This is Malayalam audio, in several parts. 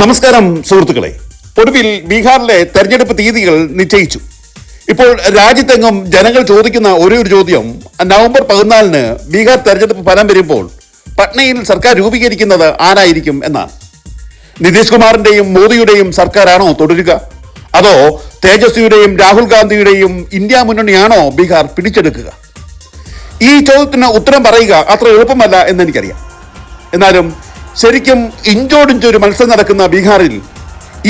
നമസ്കാരം സുഹൃത്തുക്കളെ. ഒടുവിൽ ബീഹാറിലെ തെരഞ്ഞെടുപ്പ് തീയതികൾ നിശ്ചയിച്ചു. ഇപ്പോൾ രാജ്യത്തെങ്ങും ജനങ്ങൾ ചോദിക്കുന്ന ഒരേ ഒരു ചോദ്യം നവംബർ പതിനാലിന് ബീഹാർ തെരഞ്ഞെടുപ്പ് ഫലം വരുമ്പോൾ പട്നയിൽ സർക്കാർ രൂപീകരിക്കുന്നത് ആരായിരിക്കും എന്നാണ്. നിതീഷ് കുമാറിന്റെയും മോദിയുടെയും സർക്കാരാണോ തുടരുക? അതോ തേജസ്വിയുടെയും രാഹുൽ ഗാന്ധിയുടെയും ഇന്ത്യ മുന്നണിയാണോ ബീഹാർ പിടിച്ചെടുക്കുക? ഈ ചോദ്യത്തിന് ഉത്തരം പറയുക അത്ര എളുപ്പമല്ല എന്ന് എനിക്കറിയാം. എന്നാലും ശരിക്കും ഇഞ്ചോടിഞ്ചൊരു മത്സരം നടക്കുന്ന ബീഹാറിൽ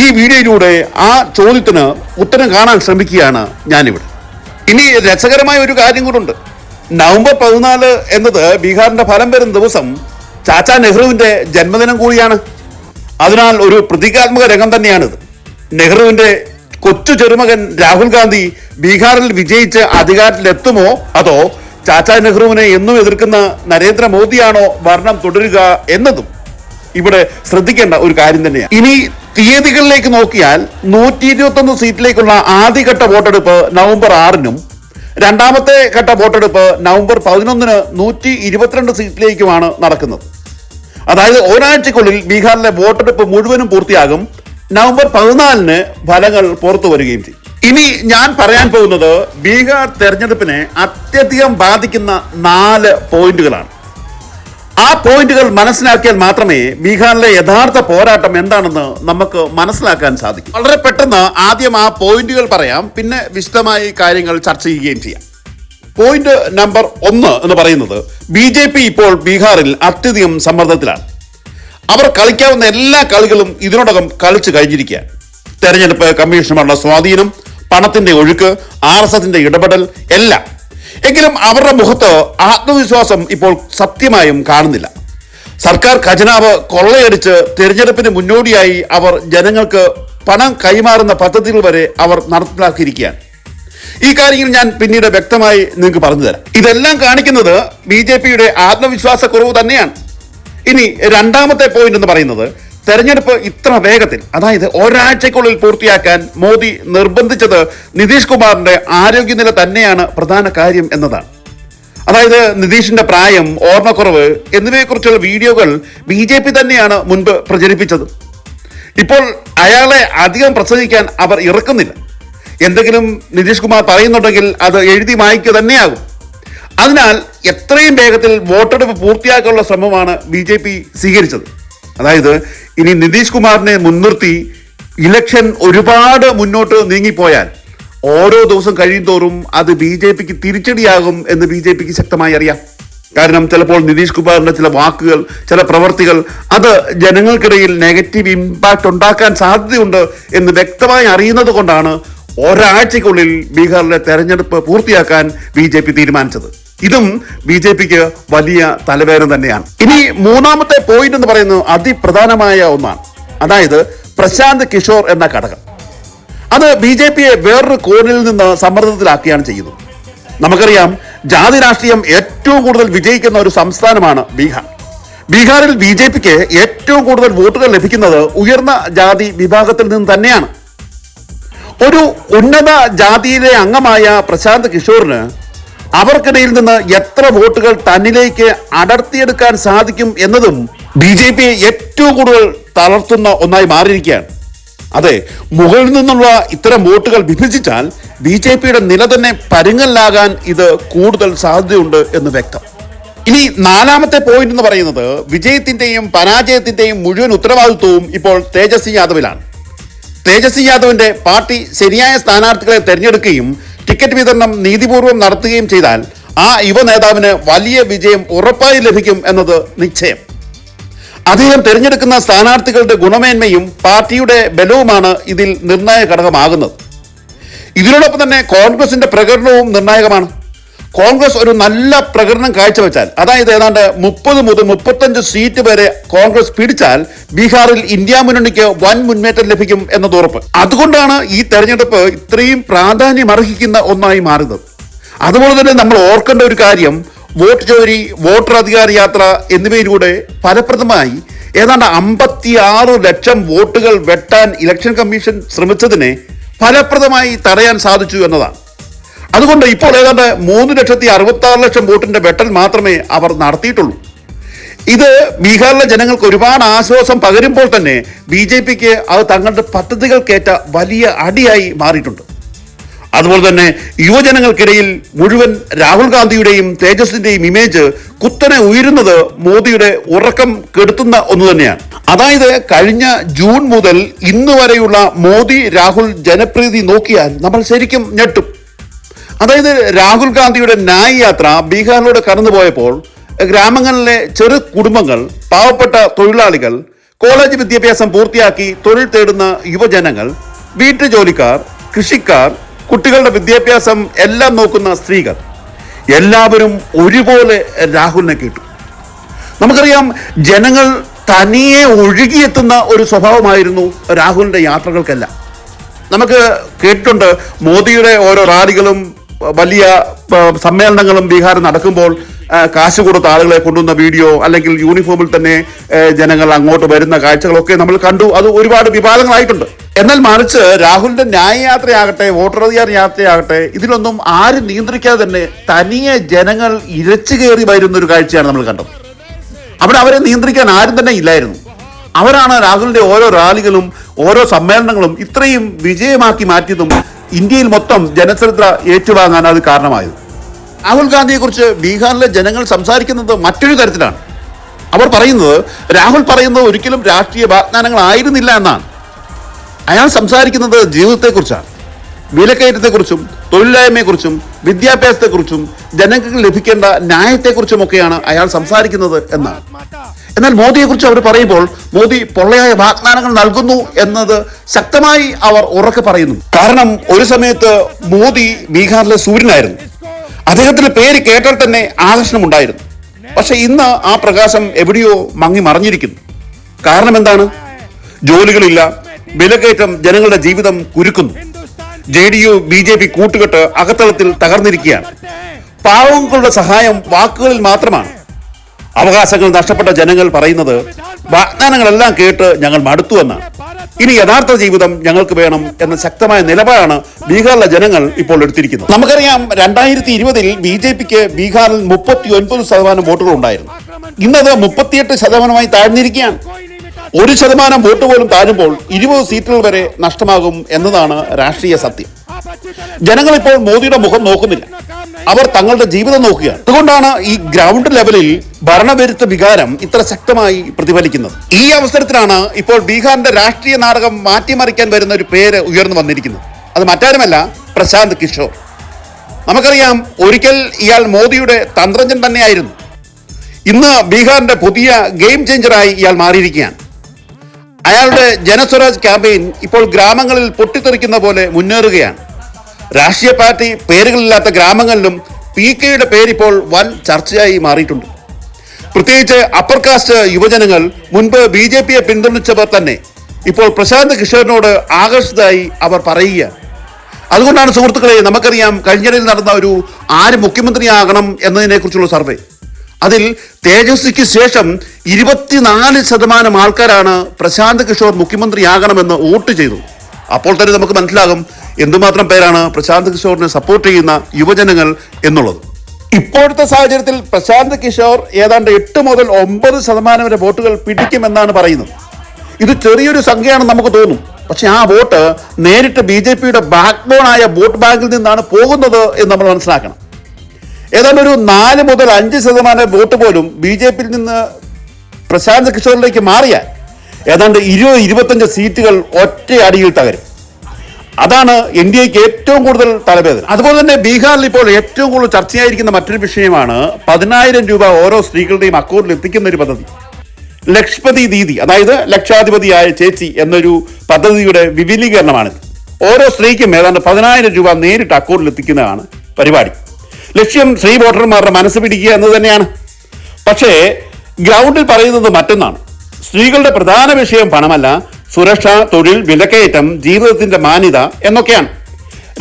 ഈ വീഡിയോയിലൂടെ ആ ചോദ്യത്തിന് ഉത്തരം കാണാൻ ശ്രമിക്കുകയാണ് ഞാനിവിടെ. ഇനി രസകരമായ ഒരു കാര്യം കൂടുണ്ട്. നവംബർ പതിനാല് എന്നത് ബീഹാറിന്റെ ഫലം വരുന്ന ദിവസം ചാച്ചാ നെഹ്റുവിന്റെ ജന്മദിനം കൂടിയാണ്. അതിനാൽ ഒരു പ്രതീകാത്മക രംഗം തന്നെയാണിത്. നെഹ്റുവിന്റെ കൊച്ചു ചെറുമകൻ രാഹുൽ ഗാന്ധി ബീഹാറിൽ വിജയിച്ച് അധികാരത്തിലെത്തുമോ? അതോ ചാച്ചാ നെഹ്റുവിനെ എന്നും എതിർക്കുന്ന നരേന്ദ്രമോദിയാണോ ഭരണം തുടരുക എന്നതും ഇവിടെ ശ്രദ്ധിക്കേണ്ട ഒരു കാര്യം തന്നെയാണ്. ഇനി തീയതികളിലേക്ക് നോക്കിയാൽ നൂറ്റി ഇരുപത്തൊന്ന് സീറ്റിലേക്കുള്ള ആദ്യഘട്ട വോട്ടെടുപ്പ് നവംബർ ആറിനും രണ്ടാമത്തെ ഘട്ട വോട്ടെടുപ്പ് നവംബർ പതിനൊന്നിന് നൂറ്റി ഇരുപത്തിരണ്ട് സീറ്റിലേക്കുമാണ് നടക്കുന്നത്. അതായത് ഒരാഴ്ചക്കുള്ളിൽ ബീഹാറിലെ വോട്ടെടുപ്പ് മുഴുവനും പൂർത്തിയാകും. നവംബർ പതിനാലിന് ഫലങ്ങൾ പുറത്തു വരികയും ചെയ്യും. ഇനി ഞാൻ പറയാൻ പോകുന്നത് ബീഹാർ തെരഞ്ഞെടുപ്പിനെ അത്യധികം ബാധിക്കുന്ന നാല് പോയിന്റുകളാണ്. ആ പോയിന്റുകൾ മനസ്സിലാക്കിയാൽ മാത്രമേ ബീഹാറിലെ യഥാർത്ഥ പോരാട്ടം എന്താണെന്ന് നമുക്ക് മനസ്സിലാക്കാൻ സാധിക്കും. വളരെ പെട്ടെന്ന് ആദ്യം ആ പോയിന്റുകൾ പറയാം പിന്നെ വിശദമായി കാര്യങ്ങൾ ചർച്ച ചെയ്യുകയും ചെയ്യാം. പോയിന്റ് നമ്പർ ഒന്ന് എന്ന് പറയുന്നത് ബി ജെ പി ഇപ്പോൾ ബീഹാറിൽ അത്യധികം സമ്മർദ്ദത്തിലാണ്. അവർ കളിക്കാവുന്ന എല്ലാ കളികളും ഇതിനോടകം കളിച്ചു കഴിഞ്ഞിരിക്കുകയാണ്. തെരഞ്ഞെടുപ്പ് കമ്മീഷനുമായുള്ള സ്വാധീനം പണത്തിന്റെ ഒഴുക്ക് ആർ എസ് എസിന്റെ ഇടപെടൽ എല്ലാം എങ്കിലും അവരുടെ മുഖത്ത് ആത്മവിശ്വാസം ഇപ്പോൾ സത്യമായും കാണുന്നില്ല. സർക്കാർ ഖജനാവ് കൊള്ളയടിച്ച് തിരഞ്ഞെടുപ്പിന് മുന്നോടിയായി അവർ ജനങ്ങൾക്ക് പണം കൈമാറുന്ന പദ്ധതികൾ വരെ അവർ നടപ്പിലാക്കിയിരിക്കുകയാണ്. ഈ കാര്യങ്ങൾ ഞാൻ പിന്നീട് വ്യക്തമായി നിങ്ങൾക്ക് പറഞ്ഞു തരാം. ഇതെല്ലാം കാണിക്കുന്നത് ബി ജെ പിയുടെ ആത്മവിശ്വാസക്കുറവ് തന്നെയാണ്. ഇനി രണ്ടാമത്തെ പോയിന്റ് എന്ന് പറയുന്നത് തെരഞ്ഞെടുപ്പ് ഇത്ര വേഗത്തിൽ അതായത് ഒരാഴ്ചക്കുള്ളിൽ പൂർത്തിയാക്കാൻ മോദി നിർബന്ധിച്ചത് നിതീഷ് കുമാറിന്റെ ആരോഗ്യനില തന്നെയാണ് പ്രധാന കാര്യം എന്നതാണ്. അതായത് നിതീഷിന്റെ പ്രായം ഓർമ്മക്കുറവ് എന്നിവയെക്കുറിച്ചുള്ള വീഡിയോകൾ ബി ജെ പി തന്നെയാണ് മുൻപ് പ്രചരിപ്പിച്ചത്. ഇപ്പോൾ അയാളെ അധികം പ്രസംഗിക്കാൻ അവർ ഇറക്കുന്നില്ല. എന്തെങ്കിലും നിതീഷ് കുമാർ പറയുന്നുണ്ടെങ്കിൽ അത് എഴുതി മായ്ക്കുക തന്നെയാകും. അതിനാൽ എത്രയും വേഗത്തിൽ വോട്ടെടുപ്പ് പൂർത്തിയാക്കാനുള്ള ശ്രമമാണ് ബി സ്വീകരിച്ചത്. അതായത് ഇനി നിതീഷ് കുമാറിനെ മുൻനിർത്തി ഇലക്ഷൻ ഒരുപാട് മുന്നോട്ട് നീങ്ങിപ്പോയാൽ ഓരോ ദിവസം കഴിയും തോറും അത് ബി ജെ പിക്ക് തിരിച്ചടിയാകും എന്ന് ബി ജെ പിക്ക് ശക്തമായി അറിയാം. കാരണം ചിലപ്പോൾ നിതീഷ് കുമാറിന്റെ ചില വാക്കുകൾ ചില പ്രവർത്തികൾ അത് ജനങ്ങൾക്കിടയിൽ നെഗറ്റീവ് ഇമ്പാക്റ്റ് ഉണ്ടാക്കാൻ സാധ്യതയുണ്ട് എന്ന് വ്യക്തമായി അറിയുന്നത് കൊണ്ടാണ് ഒരാഴ്ചക്കുള്ളിൽ ബീഹാറിലെ തെരഞ്ഞെടുപ്പ് പൂർത്തിയാക്കാൻ ബി തീരുമാനിച്ചത്. ഇതും ബി ജെ പിക്ക് വലിയ തലവേദന തന്നെയാണ്. ഇനി മൂന്നാമത്തെ പോയിന്റ് എന്ന് പറയുന്നത് അതിപ്രധാനമായ ഒന്നാണ്. അതായത് പ്രശാന്ത് കിഷോർ എന്ന ഘടകം. അത് ബി ജെ പിയെ വേറൊരു കോണിൽ നിന്ന് സമ്മർദ്ദത്തിലാക്കുകയാണ് ചെയ്യുന്നത്. നമുക്കറിയാം ജാതി രാഷ്ട്രീയം ഏറ്റവും കൂടുതൽ വിജയിക്കുന്ന ഒരു സംസ്ഥാനമാണ് ബീഹാർ. ബീഹാറിൽ ബി ജെ പിക്ക് ഏറ്റവും കൂടുതൽ വോട്ടുകൾ ലഭിക്കുന്നത് ഉയർന്ന ജാതി വിഭാഗത്തിൽ നിന്ന് തന്നെയാണ്. ഒരു ഉന്നത ജാതിയിലെ അംഗമായ പ്രശാന്ത് കിഷോറിന് അവർക്കിടയിൽ നിന്ന് എത്ര വോട്ടുകൾ തന്നിലേക്ക് അടർത്തിയെടുക്കാൻ സാധിക്കും എന്നതും ബി ജെ പിയെ ഏറ്റവും കൂടുതൽ തളർത്തുന്ന ഒന്നായി മാറിയിരിക്കുകയാണ്. അതെ മുകളിൽ നിന്നുള്ള ഇത്തരം വോട്ടുകൾ വിഭജിച്ചാൽ ബി ജെ പിയുടെ നില തന്നെ പരുങ്ങലാകാൻ ഇത് കൂടുതൽ സാധ്യതയുണ്ട് എന്ന് വ്യക്തം. ഇനി നാലാമത്തെ പോയിന്റ് എന്ന് പറയുന്നത് വിജയത്തിന്റെയും പരാജയത്തിന്റെയും മുഴുവൻ ഉത്തരവാദിത്വവും ഇപ്പോൾ തേജസ്വി യാദവിലാണ്. തേജസ്വി യാദവിന്റെ പാർട്ടി ശരിയായ സ്ഥാനാർത്ഥികളെ തെരഞ്ഞെടുക്കുകയും ടിക്കറ്റ് വിതരണം നീതിപൂർവം നടത്തുകയും ചെയ്താൽ ആ യുവ നേതാവിന് വലിയ വിജയം ഉറപ്പായി ലഭിക്കും എന്നത് നിശ്ചയം. അദ്ദേഹം തിരഞ്ഞെടുക്കുന്ന സ്ഥാനാർത്ഥികളുടെ ഗുണമേന്മയും പാർട്ടിയുടെ ബലവുമാണ് ഇതിൽ നിർണായക ഘടകമാകുന്നത്. ഇതിനോടൊപ്പം തന്നെ കോൺഗ്രസിന്റെ പ്രകടനവും നിർണായകമാണ്. കോൺഗ്രസ് ഒരു നല്ല പ്രകടനം കാഴ്ചവെച്ചാൽ അതായത് ഏതാണ്ട് മുപ്പത് മുതൽ മുപ്പത്തഞ്ച് സീറ്റ് വരെ കോൺഗ്രസ് പിടിച്ചാൽ ബീഹാറിൽ ഇന്ത്യ മുന്നണിക്ക് വൻ മുന്നേറ്റം ലഭിക്കും എന്നത് ഉറപ്പ്. അതുകൊണ്ടാണ് ഈ തെരഞ്ഞെടുപ്പ് ഇത്രയും പ്രാധാന്യം അർഹിക്കുന്ന ഒന്നായി മാറുന്നത്. അതുപോലെ തന്നെ നമ്മൾ ഓർക്കേണ്ട ഒരു കാര്യം വോട്ട് ജോലി വോട്ടർ അധികാര യാത്ര എന്നിവയിലൂടെ ഫലപ്രദമായി ഏതാണ്ട് അമ്പത്തി ആറ് ലക്ഷം വോട്ടുകൾ വെട്ടാൻ ഇലക്ഷൻ കമ്മീഷൻ ശ്രമിച്ചതിനെ ഫലപ്രദമായി തടയാൻ സാധിച്ചു എന്നതാണ്. അതുകൊണ്ട് ഇപ്പോൾ ഏതാണ്ട് മൂന്ന് ലക്ഷത്തി അറുപത്തി ആറ് ലക്ഷം വോട്ടിന്റെ വെട്ടൽ മാത്രമേ അവർ നടത്തിയിട്ടുള്ളൂ. ഇത് ബീഹാറിലെ ജനങ്ങൾക്ക് ഒരുപാട് ആശ്വാസം പകരുമ്പോൾ തന്നെ ബി ജെ പിക്ക് അത് തങ്ങളുടെ പദ്ധതികൾക്കേറ്റ വലിയ അടിയായി മാറിയിട്ടുണ്ട്. അതുപോലെ തന്നെ യുവജനങ്ങൾക്കിടയിൽ മുഴുവൻ രാഹുൽ ഗാന്ധിയുടെയും തേജസിന്റെയും ഇമേജ് കുത്തനെ ഉയരുന്നത് മോദിയുടെ ഉറക്കം കെടുത്തുന്ന ഒന്ന് തന്നെയാണ്. അതായത് കഴിഞ്ഞ ജൂൺ മുതൽ ഇന്ന് വരെയുള്ള മോദി രാഹുൽ ജനപ്രീതി നോക്കിയാൽ നമ്മൾ ശരിക്കും ഞെട്ടും. അതായത് രാഹുൽ ഗാന്ധിയുടെ ന്യായ് യാത്ര ബീഹാറിലൂടെ കടന്നുപോയപ്പോൾ ഗ്രാമങ്ങളിലെ ചെറു കുടുംബങ്ങൾ പാവപ്പെട്ട തൊഴിലാളികൾ കോളേജ് വിദ്യാഭ്യാസം പൂർത്തിയാക്കി തൊഴിൽ തേടുന്ന യുവജനങ്ങൾ വീട്ടുജോലിക്കാർ കൃഷിക്കാർ കുട്ടികളുടെ വിദ്യാഭ്യാസം എല്ലാം നോക്കുന്ന സ്ത്രീകൾ എല്ലാവരും ഒരുപോലെ രാഹുലിനെ കേട്ടു. നമുക്കറിയാം ജനങ്ങൾ തനിയെ ഒഴുകിയെത്തുന്ന ഒരു സ്വഭാവമായിരുന്നു രാഹുലിന്റെ യാത്രകൾക്കെല്ലാം. നമുക്ക് കേട്ടിട്ടുണ്ട് മോദിയുടെ ഓരോ റാലികളും വലിയ സമ്മേളനങ്ങളും ബീഹാറിൽ നടക്കുമ്പോൾ കാശ് കൊടുത്ത ആളുകളെ കൊണ്ടുവന്ന വീഡിയോ അല്ലെങ്കിൽ യൂണിഫോമിൽ തന്നെ ജനങ്ങൾ അങ്ങോട്ട് വരുന്ന കാഴ്ചകളൊക്കെ നമ്മൾ കണ്ടു. അത് ഒരുപാട് വിവാദങ്ങളായിട്ടുണ്ട്. എന്നാൽ മറിച്ച് രാഹുലിന്റെ ന്യായയാത്രയാകട്ടെ വോട്ടർ അധികാര യാത്രയാകട്ടെ ഇതിലൊന്നും ആരും നിയന്ത്രിക്കാതെ തന്നെ തനിയെ ജനങ്ങൾ ഇരച്ചു കയറി വരുന്ന ഒരു കാഴ്ചയാണ് നമ്മൾ കണ്ടത്. അവിടെ അവരെ നിയന്ത്രിക്കാൻ ആരും തന്നെ ഇല്ലായിരുന്നു. അവരാണ് രാഹുലിന്റെ ഓരോ റാലികളും ഓരോ സമ്മേളനങ്ങളും ഇത്രയും വിജയമാക്കി മാറ്റിയതും ഇന്ത്യയിൽ മൊത്തം ജനശ്രദ്ധ ഏറ്റുവാങ്ങാൻ അത് കാരണമായത്. രാഹുൽ ഗാന്ധിയെക്കുറിച്ച് ബീഹാറിലെ ജനങ്ങൾ സംസാരിക്കുന്നത് മറ്റൊരു തരത്തിലാണ്. അവർ പറയുന്നത് രാഹുൽ പറയുന്നത് ഒരിക്കലും രാഷ്ട്രീയ വാഗ്ദാനങ്ങളായിരുന്നില്ല എന്നാണ്. അയാൾ സംസാരിക്കുന്നത് ജീവിതത്തെക്കുറിച്ചാണ്. വിലക്കയറ്റത്തെക്കുറിച്ചും തൊഴിലില്ലായ്മയെക്കുറിച്ചും വിദ്യാഭ്യാസത്തെക്കുറിച്ചും ജനങ്ങൾക്ക് ലഭിക്കേണ്ട ന്യായത്തെക്കുറിച്ചുമൊക്കെയാണ് അയാൾ സംസാരിക്കുന്നത് എന്നാണ്. എന്നാൽ മോദിയെ കുറിച്ച് അവർ പറയുമ്പോൾ മോദി പൊള്ളയായ വാഗ്ദാനങ്ങൾ നൽകുന്നു എന്നത് ശക്തമായി അവർ ഉറക്കെ പറയുന്നു. കാരണം ഒരു സമയത്ത് മോദി ബീഹാറിലെ സൂര്യനായിരുന്നു. അദ്ദേഹത്തിന്റെ പേര് കേട്ടാൽ തന്നെ ആകർഷണമുണ്ടായിരുന്നു. പക്ഷെ ഇന്ന് ആ പ്രകാശം എവിടെയോ മങ്ങി മറിഞ്ഞിരിക്കുന്നു. കാരണം എന്താണ്? ജോലികളില്ല വിലക്കയറ്റം ജനങ്ങളുടെ ജീവിതം കുരുക്കുന്നു. J D U B J P കൂട്ടുകെട്ട് അകത്തളത്തിൽ തകർന്നിരിക്കുകയാണ്. പാവങ്ങളുടെ സഹായം വാക്കുകളിൽ മാത്രമാണ്. അവകാശങ്ങൾ നഷ്ടപ്പെട്ട ജനങ്ങൾ പറയുന്നത് വാഗ്ദാനങ്ങളെല്ലാം കേട്ട് ഞങ്ങൾ മടുത്തു എന്നാണ് ഇനി യഥാർത്ഥ ജീവിതം ഞങ്ങൾക്ക് വേണം എന്ന ശക്തമായ നിലപാടാണ് ബീഹാറിലെ ജനങ്ങൾ ഇപ്പോൾ എടുത്തിരിക്കുന്നത്. നമുക്കറിയാം രണ്ടായിരത്തി ഇരുപതിൽ ബി ജെ പിക്ക് ബീഹാറിൽ മുപ്പത്തി ഒൻപത് ശതമാനം വോട്ടുകൾ ഉണ്ടായിരുന്നു. ഇന്നത് മുപ്പത്തിയെട്ട് ശതമാനമായി താഴ്ന്നിരിക്കുകയാണ്. ഒരു ശതമാനം വോട്ട് പോലും താഴുമ്പോൾ ഇരുപത് സീറ്റുകൾ വരെ നഷ്ടമാകും എന്നതാണ് രാഷ്ട്രീയ സത്യം. ജനങ്ങൾ ഇപ്പോൾ മോദിയുടെ മുഖം നോക്കുന്നില്ല. അവർ തങ്ങളുടെ ജീവിതം നോക്കുകയാണ്. അതുകൊണ്ടാണ് ഈ ഗ്രൗണ്ട് ലെവലിൽ ഭരണവിരുദ്ധ വികാരം ഇത്ര ശക്തമായി പ്രതിഫലിക്കുന്നത്. ഈ അവസരത്തിലാണ് ഇപ്പോൾ ബീഹാറിന്റെ രാഷ്ട്രീയ നാടകം മാറ്റിമറിക്കാൻ വരുന്ന ഒരു പേര് ഉയർന്നു വന്നിരിക്കുന്നത്. അത് മറ്റാരുമല്ല പ്രശാന്ത് കിഷോർ. നമുക്കറിയാം ഒരിക്കൽ ഇയാൾ മോദിയുടെ തന്ത്രജ്ഞൻ തന്നെയായിരുന്നു. ഇന്ന് ബീഹാറിന്റെ പുതിയ ഗെയിം ചേഞ്ചറായി ഇയാൾ മാറിയിരിക്കുകയാണ്. അയാളുടെ ജനസ്വരാജ് ക്യാമ്പയിൻ ഇപ്പോൾ ഗ്രാമങ്ങളിൽ പൊട്ടിത്തെറിക്കുന്ന പോലെ മുന്നേറുകയാണ്. രാഷ്ട്രീയ പാർട്ടി പേരുകളില്ലാത്ത ഗ്രാമങ്ങളിലും പി കെയുടെ പേരിപ്പോൾ വൻ ചർച്ചയായി മാറിയിട്ടുണ്ട്. പ്രത്യേകിച്ച് അപ്പർ കാസ്റ്റ് യുവജനങ്ങൾ മുൻപ് ബി ജെ പിയെ പിന്തുണച്ചവർ തന്നെ ഇപ്പോൾ പ്രശാന്ത് കിഷോറിനോട് ആകർഷിതരായി അവർ പറയുകയാണ്. അതുകൊണ്ടാണ് സുഹൃത്തുക്കളെ നമുക്കറിയാം കഴിഞ്ഞിടയിൽ നടന്ന ഒരു ആര് മുഖ്യമന്ത്രിയാകണം എന്നതിനെക്കുറിച്ചുള്ള സർവേ. അതിൽ തേജസ്വിക്ക് ശേഷം ഇരുപത്തിനാല് ശതമാനം ആൾക്കാരാണ് പ്രശാന്ത് കിഷോർ മുഖ്യമന്ത്രിയാകണമെന്ന് വോട്ട് ചെയ്തു. അപ്പോൾ തന്നെ നമുക്ക് മനസ്സിലാകും എന്തുമാത്രം പേരാണ് പ്രശാന്ത് കിഷോറിനെ സപ്പോർട്ട് ചെയ്യുന്ന യുവജനങ്ങൾ എന്നുള്ളത്. ഇപ്പോഴത്തെ സാഹചര്യത്തിൽ പ്രശാന്ത് കിഷോർ ഏതാണ്ട് എട്ട് മുതൽ ഒമ്പത് ശതമാനം വരെ വോട്ടുകൾ പിടിക്കുമെന്നാണ് പറയുന്നത്. ഇത് ചെറിയൊരു സംഖ്യയാണെന്ന് നമുക്ക് തോന്നും. പക്ഷെ ആ വോട്ട് നേരിട്ട് ബി ജെ പിയുടെ ബാക്ക് ബോൺ ആയ വോട്ട് ബാങ്കിൽ നിന്നാണ് പോകുന്നത് എന്ന് നമ്മൾ മനസ്സിലാക്കണം. ഏതാണ്ട് ഒരു നാല് മുതൽ അഞ്ച് ശതമാനം വോട്ട് പോലും ബി ജെ പിയിൽ നിന്ന് പ്രശാന്ത് കിഷോറിലേക്ക് മാറിയാൽ ഏതാണ്ട് ഇരുപത് ഇരുപത്തഞ്ച് സീറ്റുകൾ ഒറ്റയടിയിൽ തകരും. അതാണ് എൻ ഡി എക്ക് ഏറ്റവും കൂടുതൽ തലവേദന. അതുപോലെ തന്നെ ബീഹാറിൽ ഇപ്പോൾ ഏറ്റവും കൂടുതൽ ചർച്ചയായിരിക്കുന്ന മറ്റൊരു വിഷയമാണ് പതിനായിരം രൂപ ഓരോ സ്ത്രീകളുടെയും അക്കൗണ്ടിൽ എത്തിക്കുന്ന ഒരു പദ്ധതി. ലക്ഷ്പതി ദീദി അതായത് ലക്ഷാധിപതിയായ ചേച്ചി എന്നൊരു പദ്ധതിയുടെ വിപുലീകരണമാണിത്. ഓരോ സ്ത്രീക്കും ഏതാണ്ട് പതിനായിരം രൂപ നേരിട്ട് അക്കൗണ്ടിൽ എത്തിക്കുന്നതാണ് പരിപാടി. ലക്ഷ്യം സ്ത്രീ വോട്ടർമാരുടെ മനസ്സ് പിടിക്കുക എന്ന് തന്നെയാണ്. പക്ഷേ ഗ്രൗണ്ടിൽ പറയുന്നത് മറ്റൊന്നാണ്. സ്ത്രീകളുടെ പ്രധാന വിഷയം പണമല്ല സുരക്ഷ തൊഴിൽ വിലക്കയറ്റം ജീവിതത്തിന്റെ മാന്യത എന്നൊക്കെയാണ്.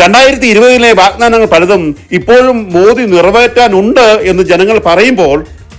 രണ്ടായിരത്തി ഇരുപതിലെ വാഗ്ദാനങ്ങൾ പലതും ഇപ്പോഴും മോദി നിറവേറ്റാനുണ്ട് എന്ന് ജനങ്ങൾ പറയുമ്പോൾ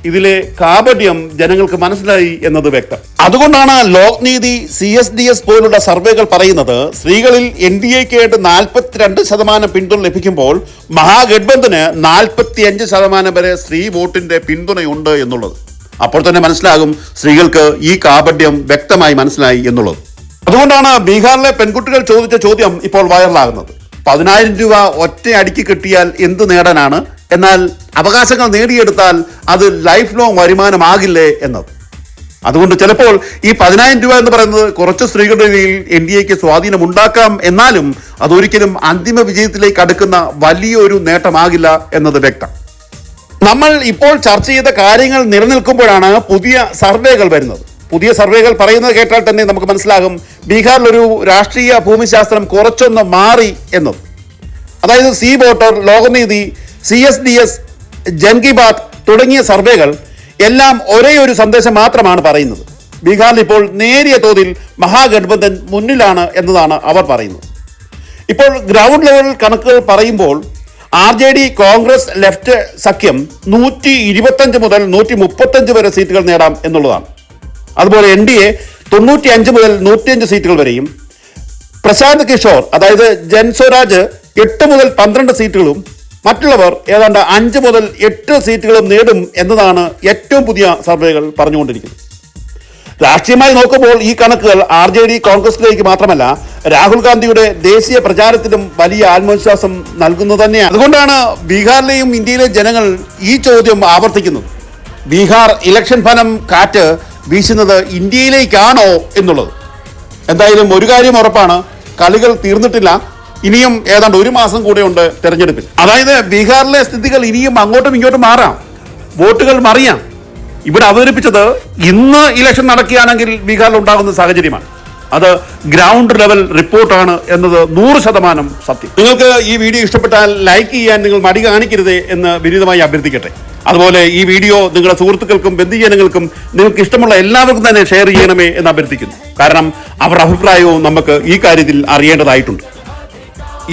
ഇതിലെ കാപട്യം ജനങ്ങൾക്ക് മനസ്സിലായി എന്നത് വ്യക്തം. അതുകൊണ്ടാണ് ലോക് നീതി സി എസ് ഡി എസ് പോലുള്ള സർവേകൾ പറയുന്നത് സ്ത്രീകളിൽ എൻ ഡി എക്ക് ആയിട്ട് നാൽപ്പത്തിരണ്ട് ശതമാനം പിന്തുണ ലഭിക്കുമ്പോൾ മഹാഗഡ്ബന്ധന് നാൽപ്പത്തി അഞ്ച് ശതമാനം വരെ സ്ത്രീ വോട്ടിന്റെ പിന്തുണയുണ്ട് എന്നുള്ളത്. അപ്പോൾ തന്നെ മനസ്സിലാകും സ്ത്രീകൾക്ക് ഈ കാപഢ്യം വ്യക്തമായി മനസ്സിലായി എന്നുള്ളത്. അതുകൊണ്ടാണ് ബീഹാറിലെ പെൺകുട്ടികൾ ചോദിച്ച ചോദ്യം ഇപ്പോൾ വൈറലാകുന്നത്. പതിനായിരം രൂപ ഒറ്റയടിക്ക് കിട്ടിയാൽ എന്ത് നേടാനാണ്? എന്നാൽ അവകാശങ്ങൾ നേടിയെടുത്താൽ അത് ലൈഫ് ലോങ് വരുമാനമാകില്ലേ എന്നത്. അതുകൊണ്ട് ചിലപ്പോൾ ഈ പതിനായിരം രൂപ എന്ന് പറയുന്നത് കുറച്ച് സ്ത്രീകളുടെ ഇടയിൽ എൻ ഡി എക്ക് സ്വാധീനം ഉണ്ടാക്കാം എന്നാലും അതൊരിക്കലും അന്തിമ വിജയത്തിലേക്ക് അടുക്കുന്ന വലിയൊരു നേട്ടമാകില്ല എന്നത് വ്യക്തം. നമ്മൾ ഇപ്പോൾ ചർച്ച ചെയ്ത കാര്യങ്ങൾ നിലനിൽക്കുമ്പോഴാണ് പുതിയ സർവേകൾ വരുന്നത്. പുതിയ സർവേകൾ പറയുന്നത് കേട്ടാൽ തന്നെ നമുക്ക് മനസ്സിലാകും ബീഹാറിലൊരു രാഷ്ട്രീയ ഭൂമിശാസ്ത്രം കുറച്ചൊന്ന് മാറി എന്നത്. അതായത് C voter ലോകനീതി C S D S Jan Ki Baat Baat തുടങ്ങിയ സർവേകൾ എല്ലാം ഒരേ ഒരു സന്ദേശം മാത്രമാണ് പറയുന്നത്. ബീഹാറിൽ ഇപ്പോൾ നേരിയ തോതിൽ മഹാഗഠബന്ധൻ മുന്നിലാണ് എന്നതാണ് അവർ പറയുന്നത്. ഇപ്പോൾ ഗ്രൗണ്ട് ലെവൽ കണക്കുകൾ പറയുമ്പോൾ R J D Congress left സഖ്യം നൂറ്റി ഇരുപത്തഞ്ച് മുതൽ നൂറ്റി മുപ്പത്തഞ്ച് വരെ സീറ്റുകൾ നേടാം എന്നുള്ളതാണ്. അതുപോലെ എൻ ഡി എ തൊണ്ണൂറ്റി അഞ്ച് മുതൽ നൂറ്റിയഞ്ച് സീറ്റുകൾ വരെയും പ്രശാന്ത് കിഷോർ അതായത് ജൻസ്വരാജ് എട്ട് മുതൽ പന്ത്രണ്ട് സീറ്റുകളും മറ്റുള്ളവർ ഏതാണ്ട് അഞ്ച് മുതൽ എട്ട് സീറ്റുകളും നേടും എന്നതാണ് ഏറ്റവും പുതിയ സർവേകൾ പറഞ്ഞുകൊണ്ടിരിക്കുന്നത്. രാഷ്ട്രീയമായി നോക്കുമ്പോൾ ഈ കണക്കുകൾ ആർ ജെ ഡി കോൺഗ്രസിലേക്ക് മാത്രമല്ല രാഹുൽ ഗാന്ധിയുടെ ദേശീയ പ്രചാരത്തിലും വലിയ ആത്മവിശ്വാസം നൽകുന്നത് തന്നെയാണ്. അതുകൊണ്ടാണ് ബീഹാറിലെയും ഇന്ത്യയിലെ ജനങ്ങൾ ഈ ചോദ്യം ആവർത്തിക്കുന്നത്. ബീഹാർ ഇലക്ഷൻ ഫലം കാറ്റ് വീശുന്നത് ഇന്ത്യയിലേക്കാണോ എന്നുള്ളത്. എന്തായാലും ഒരു കാര്യം ഉറപ്പാണ് കളികൾ തീർന്നിട്ടില്ല. ഇനിയും ഏതാണ്ട് ഒരു മാസം കൂടെയുണ്ട് തെരഞ്ഞെടുപ്പിൽ. അതായത് ബീഹാറിലെ സ്ഥിതികൾ ഇനിയും അങ്ങോട്ടും ഇങ്ങോട്ടും മാറാം. വോട്ടുകൾ മറിയാം. ഇവിടെ അവതരിപ്പിച്ചത് ഇന്ന് ഇലക്ഷൻ നടക്കുകയാണെങ്കിൽ ബീഹാറിൽ ഉണ്ടാകുന്ന സാഹചര്യമാണ്. അത് ഗ്രൗണ്ട് ലെവൽ റിപ്പോർട്ടാണ് എന്നത് നൂറ് ശതമാനം സത്യം. നിങ്ങൾക്ക് ഈ വീഡിയോ ഇഷ്ടപ്പെട്ടാൽ ലൈക്ക് ചെയ്യാൻ നിങ്ങൾ മടി കാണിക്കരുത് എന്ന് വിനീതമായി അഭ്യർത്ഥിക്കട്ടെ. അതുപോലെ ഈ വീഡിയോ നിങ്ങളുടെ സുഹൃത്തുക്കൾക്കും ബന്ധുജനങ്ങൾക്കും നിങ്ങൾക്ക് ഇഷ്ടമുള്ള എല്ലാവർക്കും തന്നെ ഷെയർ ചെയ്യണമേ എന്ന് അഭ്യർത്ഥിക്കുന്നു. കാരണം അവരുടെ അഭിപ്രായവും നമുക്ക് ഈ കാര്യത്തിൽ അറിയേണ്ടതായിട്ടുണ്ട്.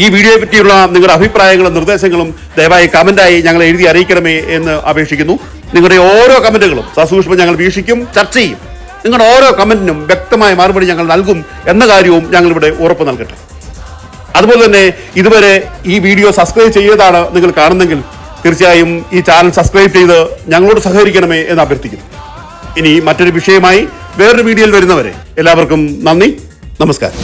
ഈ വീഡിയോയെ പറ്റിയുള്ള നിങ്ങളുടെ അഭിപ്രായങ്ങളും നിർദ്ദേശങ്ങളും ദയവായി കമന്റായി ഞങ്ങൾ എഴുതി അറിയിക്കണമേ എന്ന് അപേക്ഷിക്കുന്നു. നിങ്ങളുടെ ഓരോ കമന്റുകളും സസൂക്ഷ്മം ഞങ്ങൾ വീക്ഷിക്കും ചർച്ച ചെയ്യും. നിങ്ങളുടെ ഓരോ കമന്റിനും വ്യക്തമായ മറുപടി ഞങ്ങൾ നൽകും എന്ന കാര്യവും ഞങ്ങൾ ഇവിടെ ഉറപ്പ് നൽകട്ടെ. അതുപോലെ തന്നെ ഇതുവരെ ഈ വീഡിയോ സബ്സ്ക്രൈബ് ചെയ്തതാണ് നിങ്ങൾ കാണുന്നെങ്കിൽ തീർച്ചയായും ഈ ചാനൽ സബ്സ്ക്രൈബ് ചെയ്ത് ഞങ്ങളോട് സഹകരിക്കണമേ എന്ന് അഭ്യർത്ഥിക്കുന്നു. ഇനി മറ്റൊരു വിഷയമായി വേറൊരു വീഡിയോയിൽ വരുന്നവരെ എല്ലാവർക്കും നന്ദി നമസ്കാരം.